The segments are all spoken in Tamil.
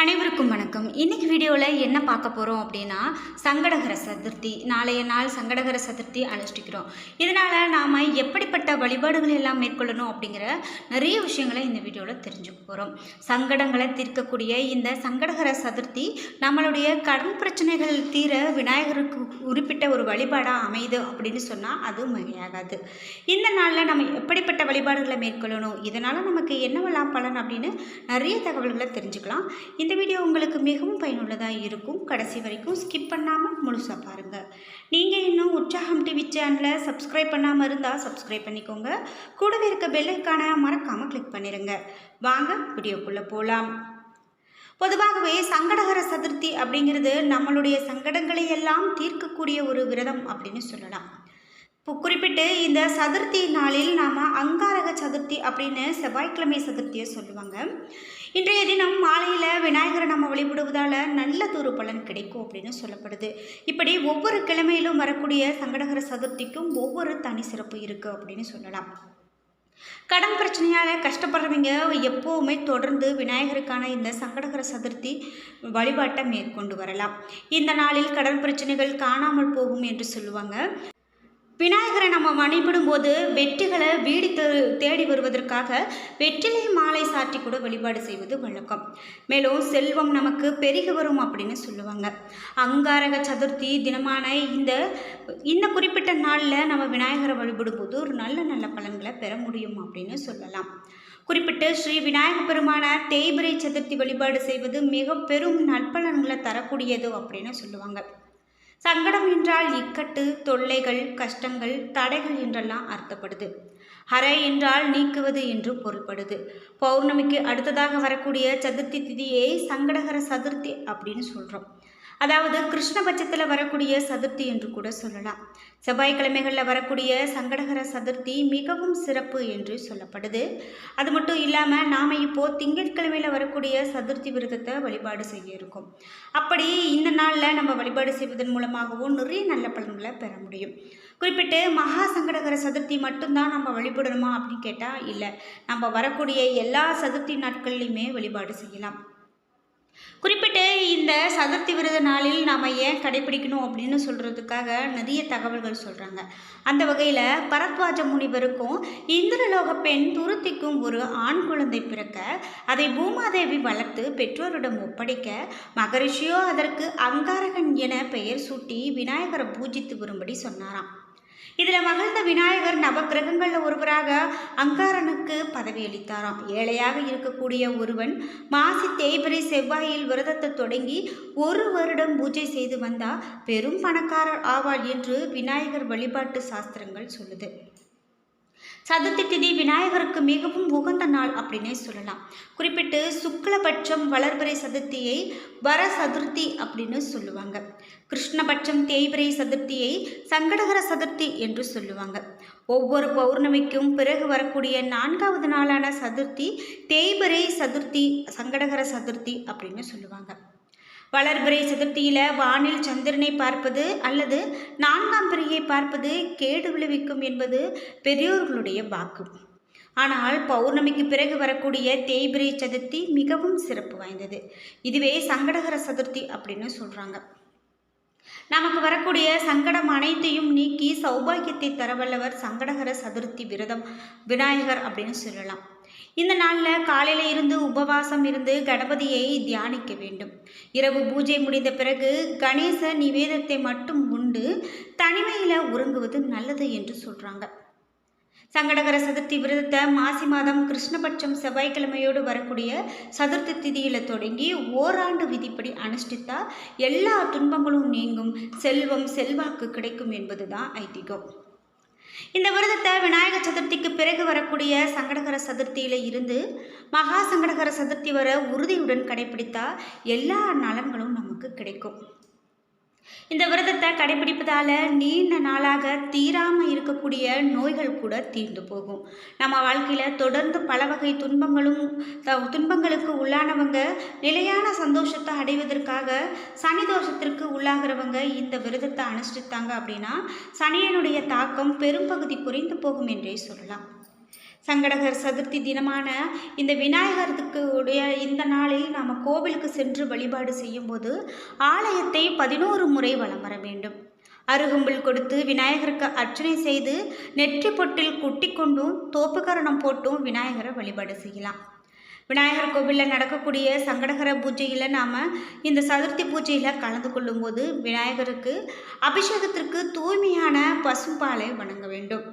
அனைவருக்கும் வணக்கம். இன்னைக்கு வீடியோவில் என்ன பார்க்க போகிறோம் அப்படின்னா சங்கடகர சதுர்த்தி நாளைய நாள் சங்கடகர சதுர்த்தி அனுஷ்டிக்கிறோம். இதனால் நாம் எப்படிப்பட்ட வழிபாடுகள் எல்லாம் மேற்கொள்ளணும் அப்படிங்கிற நிறைய விஷயங்களை இந்த வீடியோவில் தெரிஞ்சுக்க போகிறோம் சங்கடங்களை தீர்க்கக்கூடிய இந்த சங்கடகர சதுர்த்தி நம்மளுடைய கடன் பிரச்சனைகள் தீர விநாயகருக்கு குறிப்பிட்ட ஒரு வழிபாடாக அமையுது அப்படின்னு சொன்னால் அது மிகையாகாது இந்த நாளில் நம்ம எப்படிப்பட்ட வழிபாடுகளை மேற்கொள்ளணும் இதனால் நமக்கு என்னவெல்லாம் பலன் அப்படின்னு நிறைய தகவல்களை தெரிஞ்சுக்கலாம். இந்த வீடியோ உங்களுக்கு மிகவும் பயனுள்ளதாக இருக்கும். கடைசி வரைக்கும் ஸ்கிப் பண்ணாமல் முழுசாக பாருங்கள் நீங்கள் இன்னும் உற்சாகம் டிவி சேனலை சப்ஸ்கிரைப் பண்ணாமல் இருந்தால் சப்ஸ்கிரைப் பண்ணிக்கோங்க. கூடவே இருக்க பெல்லைக்கான மறக்காமல் கிளிக் பண்ணிடுங்க வாங்க வீடியோக்குள்ளே போகலாம் பொதுவாகவே சங்கடகர சதுர்த்தி அப்படிங்கிறது நம்மளுடைய சங்கடங்களை எல்லாம் தீர்க்கக்கூடிய ஒரு விரதம் அப்படின்னு சொல்லலாம். இப்போ குறிப்பிட்டு இந்த சதுர்த்தி நாளில் நாம் அங்காரக சதுர்த்தி அப்படின்னு செவ்வாய்க்கிழமை சதுர்த்தியை சொல்லுவாங்க. இன்றைய தினம் மாலையில் விநாயகரை நம்ம வழிபடுவதால் நல்லதொரு பலன் கிடைக்கும் அப்படின்னு சொல்லப்படுது. இப்படி ஒவ்வொரு கிழமையிலும் வரக்கூடிய சங்கடகர சதுர்த்திக்கும் ஒவ்வொரு தனி சிறப்பு இருக்குது அப்படின்னு சொல்லலாம். கடன் பிரச்சனையால் கஷ்டப்படுறவங்க எப்போவுமே தொடர்ந்து விநாயகருக்கான இந்த சங்கடகர சதுர்த்தி வழிபாட்டை மேற்கொண்டு வரலாம். இந்த நாளில் கடன் பிரச்சனைகள் காணாமல் போகும் என்று சொல்லுவாங்க. விநாயகரை நம்ம வழிபடும் போது வெற்றிகளை வீடு தே- தேடி வருவதற்காக வெற்றிலை மாலை சாற்றி கூட வழிபாடு செய்வது வழக்கம். மேலும் செல்வம் நமக்கு பெருகி வரும் அப்படின்னு சொல்லுவாங்க. அங்காரக சதுர்த்தி தினமான இந்த இந்த குறிப்பிட்ட நாளில் நம்ம விநாயகரை வழிபடும் போது ஒரு நல்ல நல்ல பலன்களை பெற முடியும் அப்படின்னு சொல்லலாம். குறிப்பிட்டு ஸ்ரீ விநாயக பெருமான தேய்பிரை சதுர்த்தி வழிபாடு செய்வது மிக பெரும் நற்பலன்களை தரக்கூடியது அப்படின்னு சொல்லுவாங்க. சங்கடம் என்றால் இக்கட்டு தொல்லைகள் கஷ்டங்கள் தடைகள் என்றெல்லாம் அர்த்தப்படுது. ஹர என்றால் நீக்குவது என்று பொருள்படுது. பௌர்ணமிக்கு அடுத்ததாக வரக்கூடிய சதுர்த்தி திதியை சங்கடகர சதுர்த்தி அப்படின்னு சொல்கிறோம் அதாவது கிருஷ்ணபட்சத்தில் வரக்கூடிய சதுர்த்தி என்று கூட சொல்லலாம். செவ்வாய்க்கிழமைகளில் வரக்கூடிய சங்கடகர சதுர்த்தி மிகவும் சிறப்பு என்று சொல்லப்படுது. அது மட்டும் இல்லாமல் நாம் இப்போது திங்கட்கிழமையில் வரக்கூடிய சதுர்த்தி விரதத்தை வழிபாடு செய்ய இருக்கோம். அப்படி இந்த நாளில் நம்ம வழிபாடு செய்வதன் மூலமாகவும் நிறைய நல்ல பலன்களை பெற முடியும். குறிப்பிட்டு மகா சங்கடகர சதுர்த்தி மட்டும்தான் நம்ம வழிபடணுமா அப்படின்னு கேட்டால் இல்லை. நம்ம வரக்கூடிய எல்லா சதுர்த்தி நாட்கள்லையுமே வழிபாடு செய்யலாம். இந்த சதுர்த்தி விரத நாளில் நாம் ஏன் கடைபிடிக்கணும் அப்படின்னு சொல்கிறதுக்காக நிறைய தகவல்கள் சொல்கிறாங்க அந்த வகையில் பரத்வாஜ முனிவருக்கும் இந்திரலோக பெண் துருத்திக்கும் ஒரு ஆண் குழந்தை பிறக்க அதை பூமாதேவி வளர்த்து பெற்றோரிடம் ஒப்படைக்க மகரிஷியோ அதற்கு அங்காரகன் என பெயர் சூட்டி விநாயகரை பூஜித்து வரும்படி சொன்னாராம். இதில் மகிழ்ந்த விநாயகர் நவக்கிரகங்களில் ஒருவராக அங்காரனுக்கு பதவியளித்தாராம். ஏழையாக இருக்கக்கூடிய ஒருவன் மாசி தேய்பிரை செவ்வாயில் விரதத்தை தொடங்கி ஒரு வருடம் பூஜை செய்து வந்தா பெரும் பணக்காரர் ஆவாள் என்று விநாயகர் வழிபாட்டு சாஸ்திரங்கள் சொல்லுது. சதுர்த்தி திதி விநாயகருக்கு மிகவும் உகந்த நாள் அப்படின்னே சொல்லலாம். குறிப்பிட்டு சுக்லபட்சம் வளர்பிறை சதுர்த்தியை வர சதுர்த்தி அப்படின்னு சொல்லுவாங்க. கிருஷ்ணபட்சம் தேய்பிரை சதுர்த்தியை சங்கடகர சதுர்த்தி என்று சொல்லுவாங்க. ஒவ்வொரு பௌர்ணமிக்கும் பிறகு வரக்கூடிய நான்காவது நாளான சதுர்த்தி தேய்பிரை சதுர்த்தி சங்கடகர சதுர்த்தி அப்படின்னு சொல்லுவாங்க. வளர்பிறை சதுர்த்தியில் வானில் சந்திரனை பார்ப்பது அல்லது நான்காம் பிறையை பார்ப்பது கேடு விளைவிக்கும் என்பது பெரியோர்களுடைய வாக்கு. ஆனால் பௌர்ணமிக்கு பிறகு வரக்கூடிய தேய்பிரை சதுர்த்தி மிகவும் சிறப்பு வாய்ந்தது. இதுவே சங்கடகர சதுர்த்தி அப்படின்னு சொல்கிறாங்க நமக்கு வரக்கூடிய சங்கடம் அனைத்தையும் நீக்கி சௌபாகியத்தை தரவல்லவர் சங்கடகர சதுர்த்தி விரதம் விநாயகர் அப்படின்னு சொல்லலாம். இந்த நாளில் காலையில் இருந்து உபவாசம் இருந்து கணபதியை தியானிக்க வேண்டும். இரவு பூஜை முடிந்த பிறகு கணேச நிவேதத்தை மட்டும் உண்டு தனிமையில் உறங்குவது நல்லது என்று சொல்கிறாங்க சங்கடகர சதுர்த்தி விரதத்தை மாசி மாதம் கிருஷ்ணபட்சம் செவ்வாய்க்கிழமையோடு வரக்கூடிய சதுர்த்தி திதியில் தொடங்கி ஓராண்டு விதிப்படி அனுஷ்டித்தா எல்லா துன்பங்களும் நீங்கும் செல்வம் செல்வாக்கு கிடைக்கும் என்பதுதான் ஐதீகம். இந்த விரதத்தை விநாயகர் சதுர்த்திக்கு வரக்கூடிய சங்கடகர சதுர்த்தியில் இருந்து மகா சங்கடகர சதுர்த்தி வர உறுதியுடன் கடைபிடித்தா எல்லா நலன்களும் நமக்கு கிடைக்கும். இந்த விரதத்தை கடைபிடிப்பதால் நீண்ட நாளாக தீராமல் இருக்கக்கூடிய நோய்கள் கூட தீர்ந்து போகும். நம்ம வாழ்க்கையில் தொடர்ந்து பல வகை துன்பங்களும் த- துன்பங்களுக்கு உள்ளானவங்க நிலையான சந்தோஷத்தை அடைவதற்காக சனி தோஷத்திற்கு உள்ளாகிறவங்க இந்த விரதத்தை அனுஷ்டித்தாங்க அப்படின்னா சனியனுடைய தாக்கம் பெரும்பகுதி குறைந்து போகும் என்றே சொல்லலாம். சங்கடகர் சதுர்த்தி தினமான இந்த விநாயகருக்கு உடைய இந்த நாளில் நாம் கோவிலுக்கு சென்று வழிபாடு செய்யும்போது ஆலயத்தை பதினோரு முறை வலம் வர வேண்டும். அருகும்புல் கொடுத்து விநாயகருக்கு அர்ச்சனை செய்து நெற்றி பொட்டில் குட்டி கொண்டும் தோப்புக்கரணம் போட்டும் விநாயகரை வழிபாடு செய்யலாம். விநாயகர் கோவிலில் நடக்கக்கூடிய சங்கடகர பூஜையில் நாம் இந்த சதுர்த்தி பூஜையில் கலந்து கொள்ளும்போது விநாயகருக்கு அபிஷேகத்திற்கு தூய்மையான பசும்பாலை வணங்க வேண்டும்.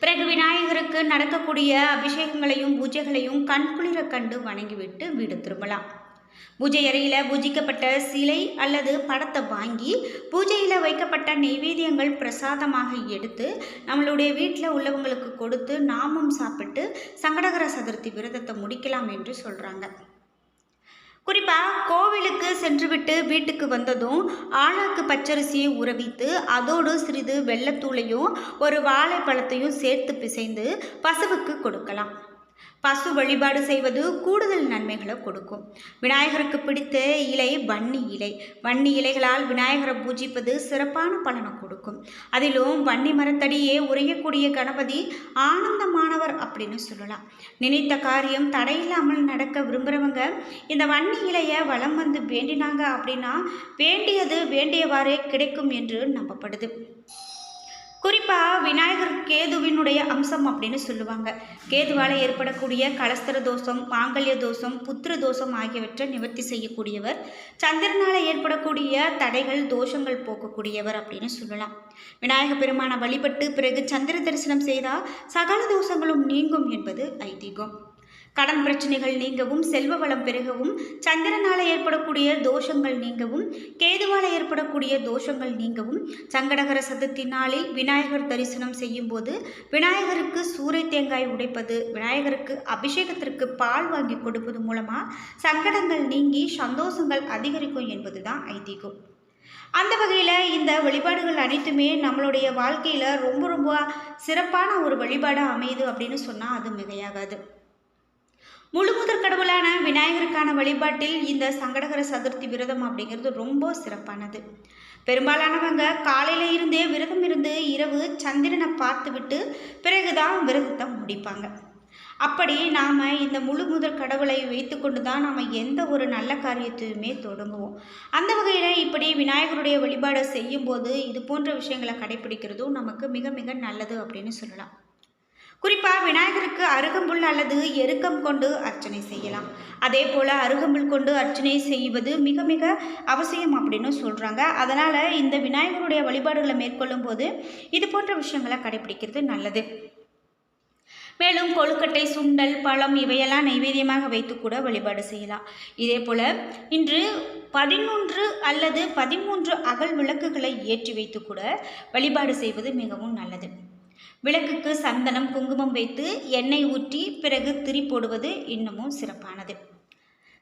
பிறகு விநாயகருக்கு நடக்கக்கூடிய அபிஷேகங்களையும் பூஜைகளையும் கண்குளிர கண்டு வணங்கிவிட்டு வீடு திரும்பலாம். பூஜை அறையில் பூஜிக்கப்பட்ட சிலை அல்லது படத்தை வாங்கி பூஜையில் வைக்கப்பட்ட நெய்வேதியங்கள் பிரசாதமாக எடுத்து நம்மளுடைய வீட்டில் உள்ளவங்களுக்கு கொடுத்து நாமும் சாப்பிட்டு சங்கடகர சதுர்த்தி விரதத்தை முடிக்கலாம் என்று சொல்கிறாங்க குறிப்பாக கோவிலுக்கு சென்றுவிட்டு வீட்டுக்கு வந்ததும் ஆழாக்கு பச்சரிசியை உறவித்து அதோடு சிறிது வெள்ளத்தூளையும் ஒரு வாழைப்பழத்தையும் சேர்த்து பிசைந்து பசுவுக்கு கொடுக்கலாம். பசு வழிபாடு செய்வது கூடுதல் நன்மைகளை கொடுக்கும். விநாயகருக்கு பிடித்த இலை வன்னி இலை. வன்னி இலைகளால் விநாயகரை பூஜிப்பது சிறப்பான பலனை கொடுக்கும். அதிலும் வன்னி மரத்தடியே உரையக்கூடிய கணபதி ஆனந்தமானவர் அப்படின்னு சொல்லலாம். நினைத்த காரியம் தடையில்லாமல் நடக்க விரும்புகிறவங்க இந்த வன்னி இலையை வளம் வந்து வேண்டினாங்க அப்படின்னா வேண்டியது வேண்டியவாறே கிடைக்கும் என்று நம்பப்படுது. குறிப்பாக விநாயகர் கேதுவினுடைய அம்சம் அப்படின்னு சொல்லுவாங்க. கேதுவால் ஏற்படக்கூடிய கலஸ்தர தோஷம் மாங்கல்ய தோஷம் புத்திர தோஷம் ஆகியவற்றை நிவர்த்தி செய்யக்கூடியவர். சந்திரனால் ஏற்படக்கூடிய தடைகள் தோஷங்கள் போக்கக்கூடியவர் அப்படின்னு சொல்லலாம். விநாயக பெருமானை வழிபட்டு பிறகு சந்திர தரிசனம் செய்தால் சகல தோஷங்களும் நீங்கும் என்பது ஐதீகம். கடன் பிரச்சனைகள் நீங்கவும் செல்வ வளம் பெருகவும் சந்திரனால் ஏற்படக்கூடிய தோஷங்கள் நீங்கவும் கேதுவால் ஏற்படக்கூடிய தோஷங்கள் நீங்கவும் சங்கடகர சதுர்த்தி நாளில் விநாயகர் தரிசனம் செய்யும் போது விநாயகருக்கு சூறை தேங்காய் உடைப்பது விநாயகருக்கு அபிஷேகத்திற்கு பால் வாங்கி கொடுப்பது மூலமாக சங்கடங்கள் நீங்கி சந்தோஷங்கள் அதிகரிக்கும் என்பதுதான் ஐதீகம். அந்த வகையில் இந்த வழிபாடுகள் அனைத்துமே நம்மளுடைய வாழ்க்கையில் ரொம்ப ரொம்ப சிறப்பான ஒரு வழிபாடாக அமையுது அப்படின்னு சொன்னால் அது மிகையாகாது. முழுமுதற் கடவுளான விநாயகருக்கான வழிபாட்டில் இந்த சங்கடகர சதுர்த்தி விரதம் அப்படிங்கிறது ரொம்ப சிறப்பானது. பெரும்பாலானவங்க காலையில் இருந்தே விரதம் இருந்து இரவு சந்திரனை பார்த்துவிட்டு பிறகுதான் விரதத்தை முடிப்பாங்க. அப்படி நாம் இந்த முழு முதல் கடவுளை வைத்துக்கொண்டு தான் நாம் எந்த ஒரு நல்ல காரியத்தையுமே தொடங்குவோம். அந்த வகையில் இப்படி விநாயகருடைய வழிபாடை செய்யும்போது இது போன்ற விஷயங்களை கடைபிடிக்கிறதும் நமக்கு மிக மிக நல்லது அப்படின்னு சொல்லலாம். குறிப்பாக விநாயகருக்கு அருகம்புல் அல்லது எருக்கம் கொண்டு அர்ச்சனை செய்யலாம். அதே போல் அருகம்புல் கொண்டு அர்ச்சனை செய்வது மிக மிக அவசியம் அப்படின்னு சொல்கிறாங்க அதனால் இந்த விநாயகருடைய வழிபாடுகளை மேற்கொள்ளும் போது இது போன்ற விஷயங்களை கடைபிடிக்கிறது நல்லது. மேலும் கொழுக்கட்டை சுண்டல் பழம் இவையெல்லாம் நைவேத்தியமாக வைத்து கூட வழிபாடு செய்யலாம். இதே போல் இன்று பதினொன்று அல்லது பதிமூன்று அகல் விளக்குகளை ஏற்றி வைத்து கூட வழிபாடு செய்வது மிகவும் நல்லது. விளக்குக்கு சந்தனம் குங்குமம் வைத்து எண்ணெய் ஊற்றி பிறகு திரி போடுவது இன்னமும் சிறப்பானது.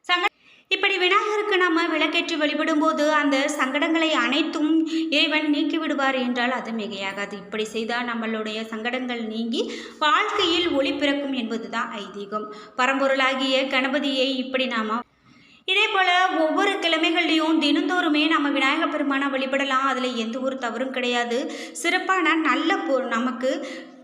சங்க இப்படி விநாயகருக்கு நம்ம விளக்கேற்றி வழிபடும்போது அந்த சங்கடங்களை அனைத்தும் இறைவன் நீக்கிவிடுவார் என்றால் அது மிகையாகாது. இப்படி செய்தால் நம்மளுடைய சங்கடங்கள் நீங்கி வாழ்க்கையில் ஒளி பிறக்கும் என்பதுதான் ஐதீகம். பரம்பொருளாகிய கணபதியை இப்படி நாம இதே போல் ஒவ்வொரு கிழமைகள்லையும் தினந்தோறுமே நம்ம விநாயகர் பெருமானை வழிபடலாம். அதில் எந்த ஒரு தவறும் கிடையாது. சிறப்பான நல்ல பொ நமக்கு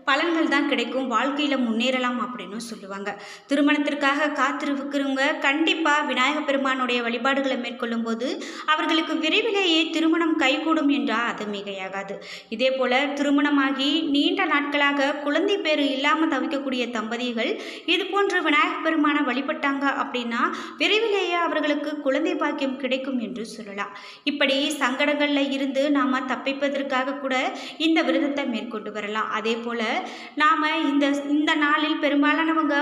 பலன்கள் தான் கிடைக்கும் வாழ்க்கையில் முன்னேறலாம் அப்படின்னு சொல்லுவாங்க. திருமணத்திற்காக காத்திருக்கிறவங்க கண்டிப்பாக விநாயக பெருமானுடைய வழிபாடுகளை மேற்கொள்ளும் போது அவர்களுக்கு விரைவிலேயே திருமணம் கைகூடும் என்றால் அது மிகையாகாது. இதே போல் திருமணமாகி நீண்ட நாட்களாக குழந்தை பேர் இல்லாமல் தவிக்கக்கூடிய தம்பதிகள் இது போன்ற விநாயக பெருமானை வழிபட்டாங்க அப்படின்னா விரைவிலேயே அவர்களுக்கு குழந்தை பாக்கியம் கிடைக்கும் என்று சொல்லலாம். இப்படி சங்கடங்களில் இருந்து நாம் தப்பிப்பதற்காக கூட இந்த விரதத்தை மேற்கொண்டு வரலாம். அதே போல் நாம் இந்த இந்த நாளில் பெரும்பாலானவங்க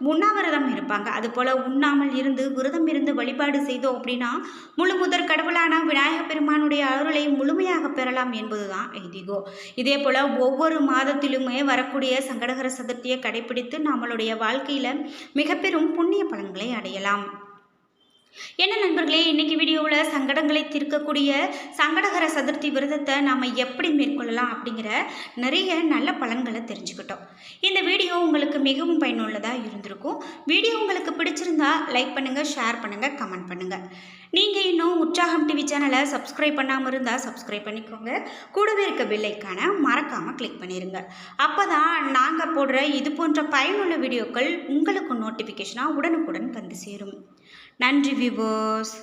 உண்ணாவிரதம் இருப்பாங்க. அதுபோல் உண்ணாமல் இருந்து விரதம் இருந்து வழிபாடு செய்தோம் அப்படின்னா முழு முதற் கடவுளான விநாயக பெருமானுடைய அருளை முழுமையாக பெறலாம் என்பதுதான் ஐதீகோ. இதே போல் ஒவ்வொரு மாதத்திலுமே வரக்கூடிய சங்கடகர சதுர்த்தியை கடைபிடித்து நம்மளுடைய வாழ்க்கையில் மிக பெரும் புண்ணிய பலன்களை அடையலாம். என்ன நண்பர்களே இன்றைக்கி வீடியோவில் சங்கடங்களை தீர்க்கக்கூடிய சங்கடகர சதுர்த்தி விரதத்தை நாம் எப்படி மேற்கொள்ளலாம் அப்படிங்கிற நிறைய நல்ல பலன்களை தெரிஞ்சுக்கிட்டோம். இந்த வீடியோ உங்களுக்கு மிகவும் பயனுள்ளதாக இருந்திருக்கும். வீடியோ உங்களுக்கு பிடிச்சிருந்தா லைக் பண்ணுங்கள் ஷேர் பண்ணுங்கள் கமெண்ட் பண்ணுங்கள் நீங்கள் இன்னும் உற்சாகம் டிவி சேனலை சப்ஸ்கிரைப் பண்ணாமல் இருந்தால் சப்ஸ்கிரைப் பண்ணிக்கோங்க. கூடவே இருக்க பில்லைக்கான மறக்காமல் கிளிக் பண்ணிடுங்க அப்போ தான் நாங்கள் போடுற இது போன்ற பயனுள்ள வீடியோக்கள் உங்களுக்கு நோட்டிஃபிகேஷனாக உடனுக்குடன் வந்து சேரும். நன்றி விவோஸ்